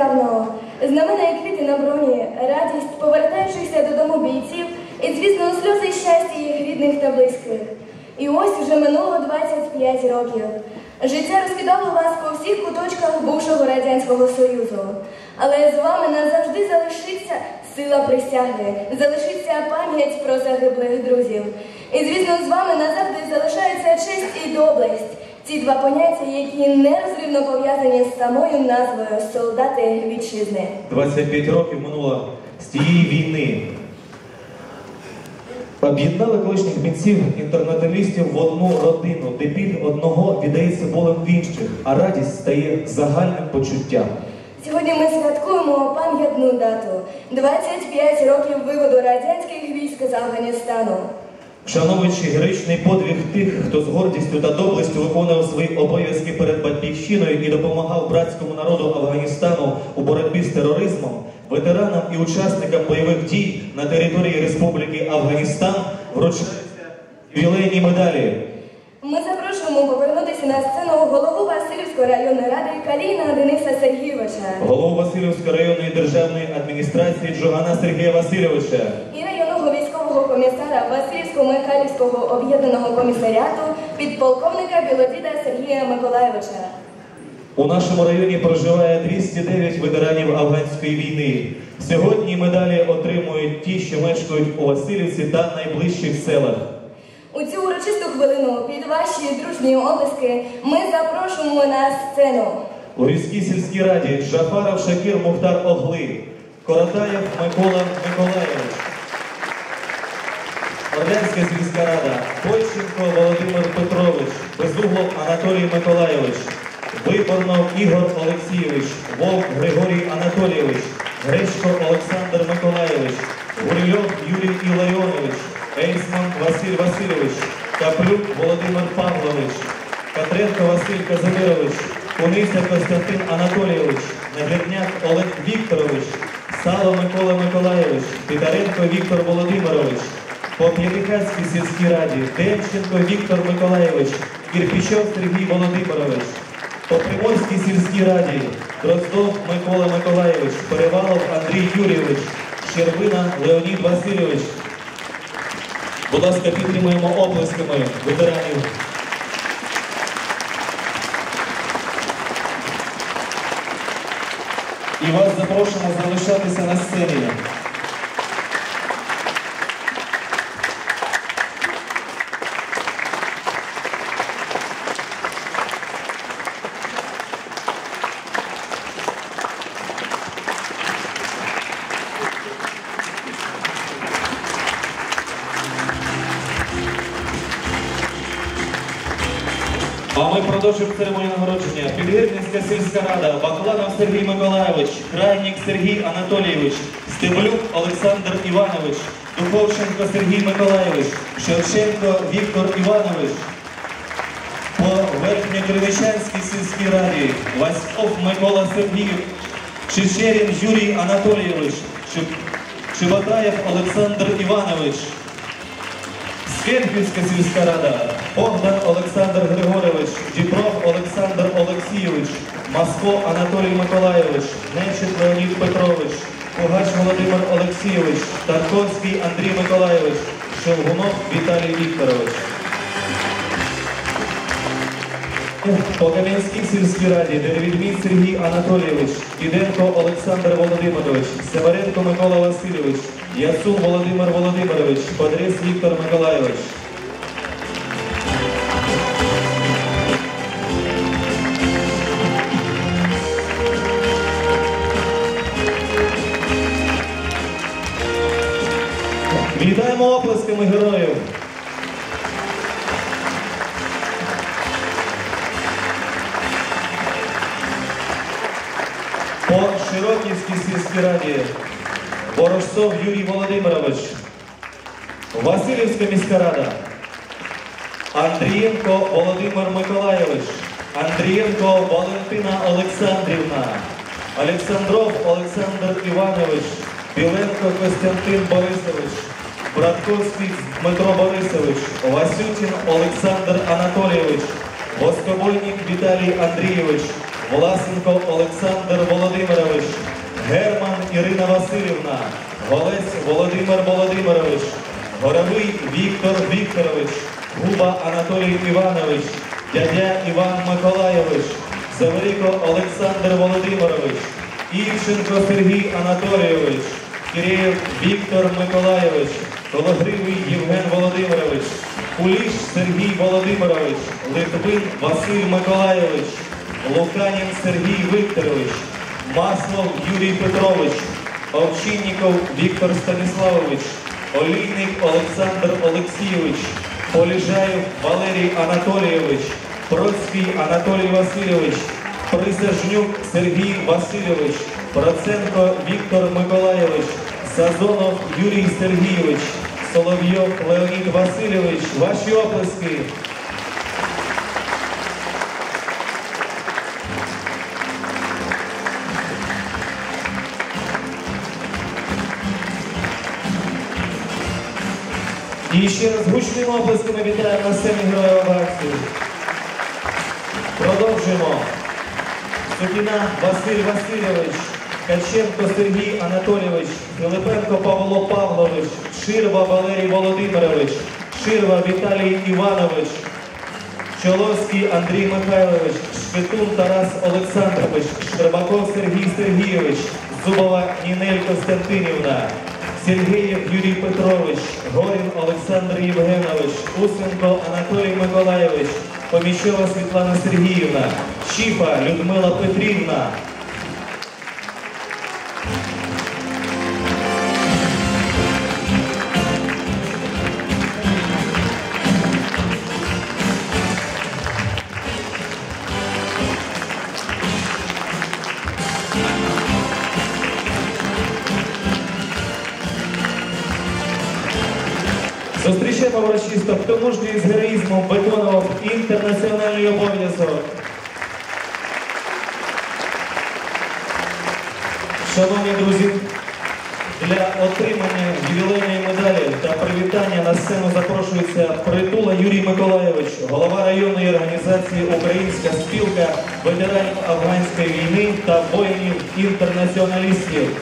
давно. Знамена і квіти на броні, радість повертаючихся додому бійців, і, звісно, сльози щастя їх рідних та близьких. І ось вже минуло 25 років. Життя розкидало вас по всіх куточках бувшого Радянського Союзу. Але з вами назавжди залишиться сила присяги, залишиться пам'ять про загиблих друзів. І, звісно, з вами назавжди залишається честь і доблесть. Ці два поняття, які нерозривно пов'язані з самою назвою солдати вітчизни. 25 років минуло з тієї війни. Об'єднали колишніх митців інтернаціоналістів в одну родину, де біль одного віддається болем в інших, а радість стає загальним почуттям. Сьогодні ми святкуємо пам'ятну дату 25 років виводу радянських військ з Афганістану. Вшановуючи героїчний подвиг тих, хто з гордістю та доблестю виконував свої обов'язки перед батьківщиною і допомагав братському народу Афганістану у боротьбі з тероризмом, ветеранам і учасникам бойових дій на території Республіки Афганістан вручаються ювілейні медалі. Ми запрошуємо повернутися на сцену голову Васильівської районної ради Каліна Дениса Сергійовича голову Васильівської районної державної адміністрації Джогана Сергія Васильовича, і районного військового комісара Васильівсько-Михайлівського об'єднаного комісаріату підполковника Білодіда Сергія Миколаєвича. у нашому районі проживає 209 ветеранів афганської війни. Сьогодні медалі отримують ті, що мешкають у Васильівці та найближчих селах. У цю урочисту хвилину під ваші дружні облиски ми запрошуємо на сцену. У Різькій сільській раді Жафаров Шакір Мухтар Огли, Коротаєв Микола Миколаєвич, Орленська сільська рада, Польщенко Володимир Петрович, Безуглов Анатолій Миколаєвич, Виборнов Ігор Олексійович, Вовк Григорій Анатолійович, Гречко Олександр Миколаєвич, Гурильов Юрій Іларіонович, Ейсман Василь Васильович, Каплюк Володимир Павлович, Катренко Василь Казимирович, Куниця Костянтин Анатолійович, Нагребняк Олег Вікторович, Сало Микола Миколаєвич, Титаренко Віктор Володимирович, по П'ятихатській сільській раді Демченко Віктор Миколаєвич, Кірпічов Сергій Володимирович, по Приморській сільській раді Дроздов Микола Миколаєвич, Перевалов Андрій Юрійович, Щербина Леонід Васильович. Будь ласка, підтримуємо оплесками ветеранів. І вас запрошуємо залишатися на сцені. Ми продовжуємо церемонію нагородження. Підгірницька сільська рада, Бакланов Сергій Миколайович, Крайнік Сергій Анатолійович, Стеблюк Олександр Іванович, Духовченко Сергій Миколайович, Шевченко Віктор Іванович. По Верхньокривичанській сільській раді Васьков Микола Сергійович, Чечерін Юрій Анатолійович, Чеботаєв Олександр Іванович. Скенківська сільська рада, Богдан Олександр Григорович, Діпров Олександр Олексійович, Маско Анатолій Миколайович, Нечик Леонід Петрович, Пугач Володимир Олексійович, Тарковський Андрій Миколайович, Шелгунов Віталій Вікторович. По Кам'янській сільській раді Деревідмій Сергій Анатолійович, Діденко Олександр Володимирович, Северенко Микола Васильович, Яцун Володимир Володимирович, Подрис Віктор Миколайович. По Широківській сільській раді Ворожцов Юрій Володимирович, Васильівська міська рада, Андрієнко Володимир Миколайович, Андрієнко Валентина Олександрівна, Олександров Олександр Іванович, Біленко Костянтин Борисович, Братковський Дмитро Борисович, Васютін Олександр Анатолійович, Воскобойник Віталій Андрійович, Власенко Олександр Володимирович, Герман Ірина Васильівна, Голець Володимир Володимирович, Горовий Віктор Вікторович, Губа Анатолій Іванович, дядя Іван Миколайович, Северико Олександр Володимирович, Ільченко Сергій Анатолійович, Киреєв Віктор Миколайович, Кологривий Євген Володимирович, Куліш Сергій Володимирович, Литвин Василь Миколайович, Луканін Сергій Вікторович, Маслов Юрій Петрович, Овчинніков Віктор Станіславович, Олійник Олександр Олексійович, Поліжаєв Валерій Анатолійович, Процький Анатолій Васильович, Присяжнюк Сергій Васильович, Проценко Віктор Миколайович, Сазонов Юрій Сергійович, Соловйов Леонід Васильович. Ваші оплески. І ще раз гучними оплесками вітаємо на сцені Акції. Продовжуємо. Сукіна Василь Васильович, Ткаченко Сергій Анатолійович, Филипенко Павло Павлович, Ширва Валерій Володимирович, Ширва Віталій Іванович, Чоловський Андрій Михайлович, Шпитун Тарас Олександрович, Щербаков Сергій Сергійович, Зубова Нінель Костянтинівна, Сергієв Юрій Петрович, Горін Олександр Євгенович, Усенко Анатолій Миколаєвич, Поміщова Світлана Сергіївна, Чіпа Людмила Петрівна. Зустрічаємо урочисто, хто мужній з героїзмом виконував інтернаціональний обов'язок. Шановні друзі, для отримання ювілейної медалі та привітання на сцену запрошується Притула Юрій Миколайович, голова районної організації Українська спілка ветеранів афганської війни та воїнів-інтернаціоналістів.